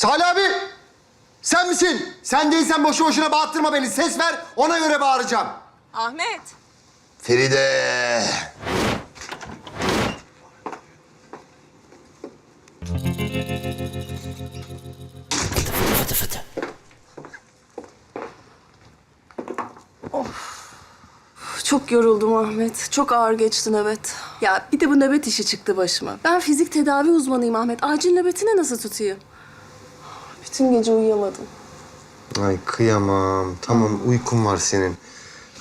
Salih abi! Sen misin? Sen değilsen boşu boşuna bağırttırma beni. Ses ver, ona göre bağıracağım. Ahmet. Feride! Çok yoruldum Ahmet. Çok ağır geçti nöbet. Ya bir de bu nöbet işi çıktı başıma. Ben fizik tedavi uzmanıyım Ahmet. Acil nöbetini nasıl tutayım? Bütün gece uyuyamadım. Ay kıyamam. Tamam uykum var senin.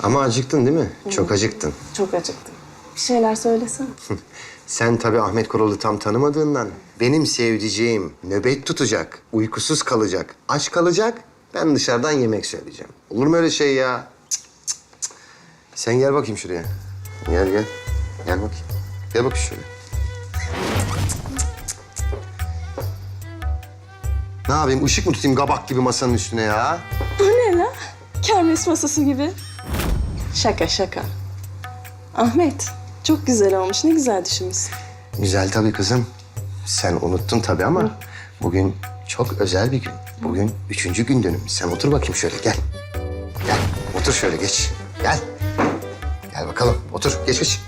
Ama acıktın değil mi? Çok acıktın. Çok acıktım. Bir şeyler söylesene. Sen tabii Ahmet Korol'u tam tanımadığından benim sevdiceğim nöbet tutacak, uykusuz kalacak, aç kalacak. Ben dışarıdan yemek söyleyeceğim. Olur mu öyle şey ya? Cık, cık, cık. Sen gel bakayım şuraya. Gel gel. Gel bakayım. Gel bakayım şuraya. Ne yapayım? Işık mı tutayım kabak gibi masanın üstüne ya? Bu ne la? Kermes masası gibi. Şaka şaka. Ahmet, çok güzel olmuş. Ne güzel düşünmüşsün. Güzel tabii kızım. Sen unuttun tabii ama bugün çok özel bir gün. Bugün üçüncü gün dönüm. Sen otur bakayım şöyle gel. Gel otur şöyle geç. Gel. Gel bakalım otur geç geç.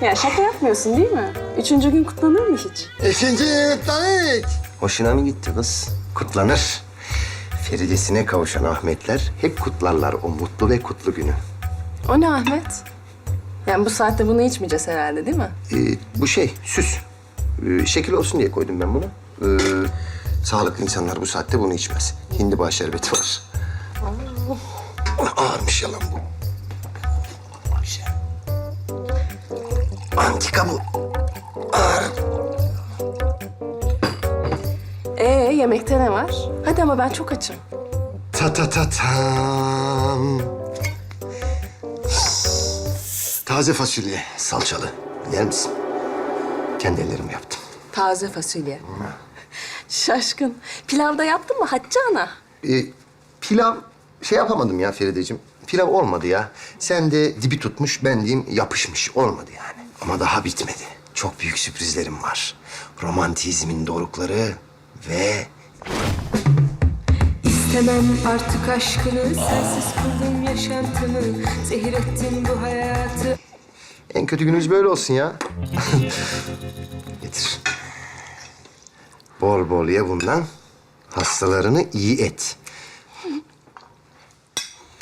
Ya şaka yapmıyorsun değil mi? Üçüncü gün kutlanır mı hiç? İkinci yırtlanık. Hoşuna mı gitti kız? Kutlanır. Feridesine kavuşan Ahmetler hep kutlarlar o mutlu ve kutlu günü. O ne Ahmet? Yani bu saatte bunu içmeyeceğiz herhalde değil mi? Ee, bu şey süs. Ee, şekil olsun diye koydum ben bunu. Ee, sağlıklı insanlar bu saatte bunu içmez. Hindiba şerbeti var. Ağırmış yalan bu. Antika bu. Ee yemekte ne var? Hadi ama ben çok açım. Ta ta ta tam. Taze fasulye, salçalı. Yer misin? Kendi ellerimle yaptım. Taze fasulye. Şaşkın. Pilavda yaptın mı Hatice ana? Ee, pilav şey yapamadım ya Ferideciğim. Pilav olmadı ya. Sen de dibi tutmuş, ben diyeyim yapışmış. Olmadı yani. Ama daha bitmedi. Çok büyük sürprizlerim var. Romantizmin dorukları ve İstemem artık aşkını Sensiz kıldım yaşantımı Zehir ettin bu hayatı en kötü günümüz böyle olsun ya. Getir. Bol bol ye bundan. Hastalarını iyi et.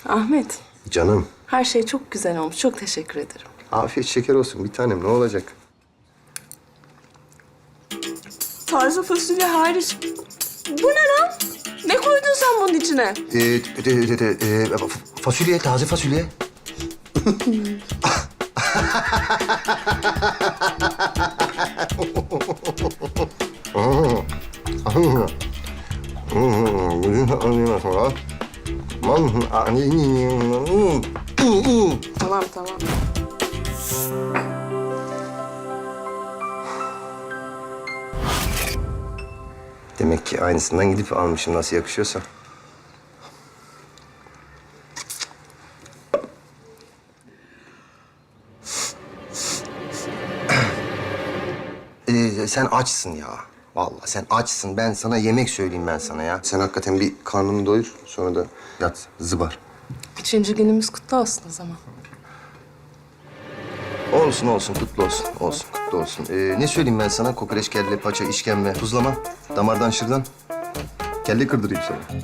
Ahmet, Canım. her şey çok güzel olmuş. Çok teşekkür ederim. Afiyet şeker olsun bir tanem ne olacak? Taze fasulye hariç. Bu ne lan? Ne koydun sen bunun içine? Ee, de, de, de, e, fa- fasulye, taze fasulye. Tamam tamam. Demek ki aynısından gidip almışım nasıl yakışıyorsa. Ee, sen açsın ya. Vallahi sen açsın. Ben sana yemek söyleyeyim ben sana ya. Sen hakikaten bir karnını doyur. Sonra da yat zıbar. Üçüncü günümüz kutlu olsun o zaman. Olsun olsun kutlu olsun. Olsun kutlu olsun. Ee, ne söyleyeyim ben sana? Kokoreç, kelle, paça, işkembe, tuzlama, damardan şırdan. Kelle kırdırayım sana.